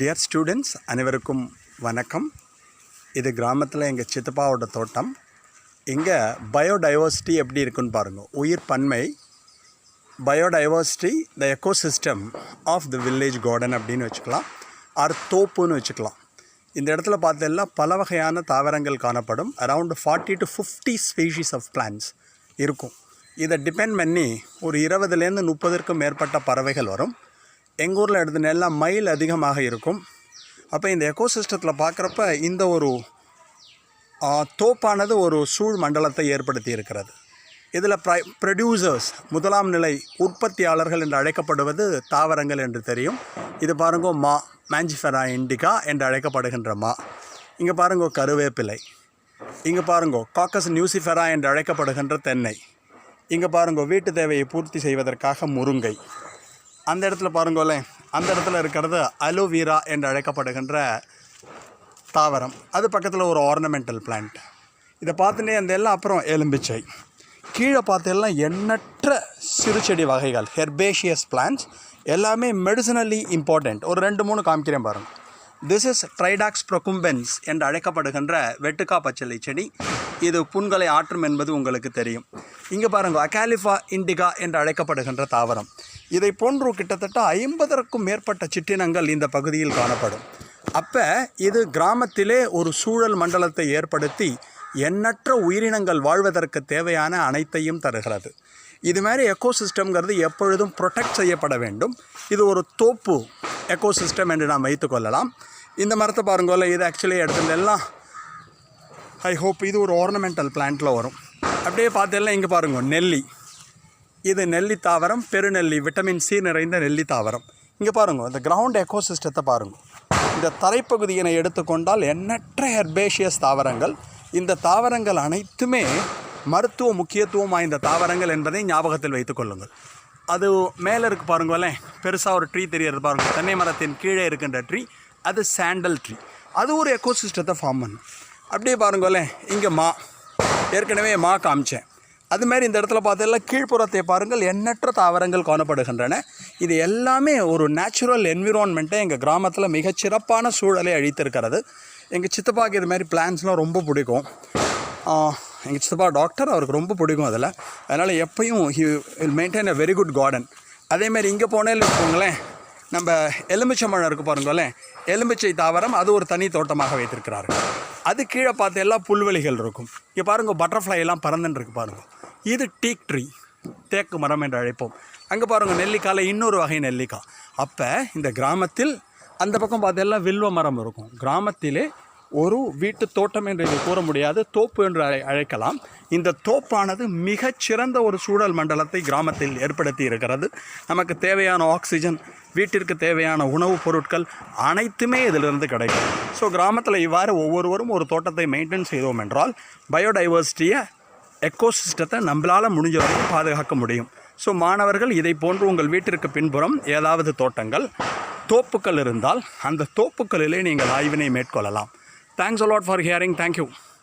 Dear students அனைவருக்கும் வணக்கம். இது கிராமத்தில் எங்கள் சித்தப்பாவோட தோட்டம். இங்கே பயோடைவர்சிட்டி எப்படி இருக்குன்னு பாருங்கள் உயிர் பன்மை biodiversity the ecosystem of the village garden அப்படின்னு வச்சுக்கலாம். ஆர் தோப்புன்னு வச்சுக்கலாம். இந்த இடத்துல பார்த்தீங்கன்னா பல வகையான தாவரங்கள் காணப்படும். Around forty to fifty species of plants இருக்கும். இதை டிபெண்ட் பண்ணி ஒரு இருபதுலேருந்து முப்பதற்கும் மேற்பட்ட பறவைகள் வரும். எங்கள் ஊரில் நெல்லாம் மயில் அதிகமாக இருக்கும். அப்போ இந்த எக்கோசிஸ்டத்தில் பார்க்குறப்ப இந்த ஒரு தோப்பானது ஒரு சூழ் மண்டலத்தை ஏற்படுத்தி இருக்கிறது இதில் ப்ரை ப்ரொடியூசர்ஸ் முதலாம் நிலை உற்பத்தியாளர்கள் என்று அழைக்கப்படுவது தாவரங்கள் என்று தெரியும். இது பாருங்க மா மேஞ்சிஃபெரா இண்டிகா என்று அழைக்கப்படுகின்ற மா. இங்கே பாருங்க கருவேப்பிலை. இங்கே பாருங்க காக்கஸ் நியூசிஃபெரா என்று அழைக்கப்படுகின்ற தென்னை. இங்கே பாருங்க வீட்டு தேவையை பூர்த்தி செய்வதற்காக முருங்கை. அந்த இடத்துல பாருங்களேன். அந்த இடத்துல இருக்கிறது அலோவீரா என்று அழைக்கப்படுகின்ற தாவரம். அது பக்கத்தில் ஒரு ஆர்னமெண்டல் பிளான்ட் இதை பார்த்துட்டே அந்த எல்லாம் அப்புறம் எலும்பிச்சை. கீழே பார்த்தெல்லாம் எண்ணற்ற சிறுசெடி வகைகள் ஹெர்பேஷியஸ் பிளான்ட்ஸ் எல்லாமே மெடிசனலி இம்பார்ட்டண்ட் ஒரு ரெண்டு மூணு காமிக்கிறேன் பாருங்கள் திஸ் இஸ் ட்ரைடாக்ஸ் ப்ரொகும்பென்ஸ் என்று அழைக்கப்படுகின்ற வெட்டுக்கா பச்சளை செடி. இது புண்களை ஆற்றும் என்பது உங்களுக்கு தெரியும். இங்கே பாருங்க அகாலிஃபா இண்டிகா என்று அழைக்கப்படுகின்ற தாவரம். இதை போன்று கிட்டத்தட்ட ஐம்பதற்கும் மேற்பட்ட சிற்றினங்கள் இந்த பகுதியில் காணப்படும். அப்போ இது கிராமத்திலே ஒரு சூழல் மண்டலத்தை ஏற்படுத்தி எண்ணற்ற உயிரினங்கள் வாழ்வதற்கு தேவையான அனைத்தையும் தருகிறது. இது மாதிரி எக்கோசிஸ்டம்ங்கிறது எப்பொழுதும் ப்ரொடெக்ட் செய்யப்பட வேண்டும். இது ஒரு தோப்பு எக்கோசிஸ்டம் என்று நாம் வைத்துக்கொள்ளலாம் இந்த மரத்தை பாருங்கோல இது ஆக்சுவலி இடத்துல எல்லாம் ஐ ஹோப் இது ஒரு ஆர்னமெண்டல் பிளான்ட்டில் வரும். அப்படியே பார்த்தீங்கன்னா இங்கே பாருங்க நெல்லி. இது நெல்லி தாவரம் பெருநெல்லி விட்டமின் சி நிறைந்த நெல்லி தாவரம். இங்கே பாருங்க இந்த கிரவுண்ட் எக்கோசிஸ்டத்தை பாருங்க. இந்த தரைப்பகுதியினை எடுத்துக்கொண்டால் எண்ணற்ற ஹெர்பேஷியஸ் தாவரங்கள். இந்த தாவரங்கள் அனைத்துமே மருத்துவ முக்கியத்துவம் வாய்ந்த தாவரங்கள் என்பதை ஞாபகத்தில் வைத்துக்கொள்ளுங்கள் அது மேலே இருக்கு பாருங்களேன் பெருசாக ஒரு ட்ரீ தெரியறது பாருங்க. தென்னை மரத்தின் கீழே இருக்கின்ற ட்ரீ அது சாண்டல் ட்ரீ அது ஒரு எக்கோசிஸ்டத்தை ஃபார்ம் பண்ணும் அப்படியே பாருங்களேன் இங்கே மா ஏற்கனவே மா காமிச்சேன். அது மாதிரி இந்த இடத்துல பார்த்தீங்கன்னா கீழ்ப்புறத்தை பாருங்கள் எண்ணற்ற தாவரங்கள் காணப்படுகின்றன. இது எல்லாமே ஒரு நேச்சுரல் என்விரான்மெண்ட்டை எங்கள் கிராமத்தில் மிகச்சிறப்பான சூழலை அழித்திருக்கிறது. எங்கள் சித்தப்பாக்கு இது மாதிரி பிளான்ஸ்லாம் ரொம்ப பிடிக்கும். எங்கள் சித்தப்பா டாக்டர் அவருக்கு ரொம்ப பிடிக்கும் அதில். அதனால் எப்பயும் he will maintain a very good garden அதேமாதிரி இங்கே போனேன்னு வச்சுக்கோங்களேன் நம்ம எலுமிச்சை மரம் இருக்குது பாருங்களேன். எலுமிச்சை தாவரம் அது ஒரு தனி தோட்டமாக வைத்திருக்கிறார்கள். அது கீழே பார்த்து எல்லாம் புல்வெளிகள் இருக்கும். இங்கே பாருங்கள் பட்டர்ஃப்ளை எல்லாம் பறந்துன்னு இருக்கு பாருங்கள் இது டீக் ட்ரீ தேக்கு மரம் என்று அழைப்போம். அங்கே பாருங்கள் நெல்லிக்காயில் இன்னொரு வகை நெல்லிக்காய். அப்போ இந்த கிராமத்தில் அந்த பக்கம் பார்த்தெல்லாம் வில்வ மரம் இருக்கும். கிராமத்திலே ஒரு வீட்டு தோட்டம் என்று இதை கூற முடியாது தோப்பு என்று அழை அழைக்கலாம். இந்த தோப்பானது மிகச்சிறந்த ஒரு சூழல் மண்டலத்தை கிராமத்தில் ஏற்படுத்தி இருக்கிறது. நமக்கு தேவையான ஆக்சிஜன் வீட்டிற்கு தேவையான உணவுப் பொருட்கள் அனைத்துமே இதிலிருந்து கிடைக்கும். ஸோ கிராமத்தில் இவ்வாறு ஒவ்வொருவரும் ஒரு தோட்டத்தை மெயின்டைன் செய்தோம் என்றால் பயோடைவர்சிட்டியை எக்கோசிஸ்டத்தை நம்மளால் முடிஞ்ச வரைக்கும் பாதுகாக்க முடியும். ஸோ மாணவர்கள் இதை போன்று உங்கள் வீட்டிற்கு பின்புறம் ஏதாவது தோட்டங்கள் தோப்புக்கள் இருந்தால் அந்த தோப்புக்களிலே நீங்கள் ஆய்வினை மேற்கொள்ளலாம். Thanks a lot for hearing. Thank you.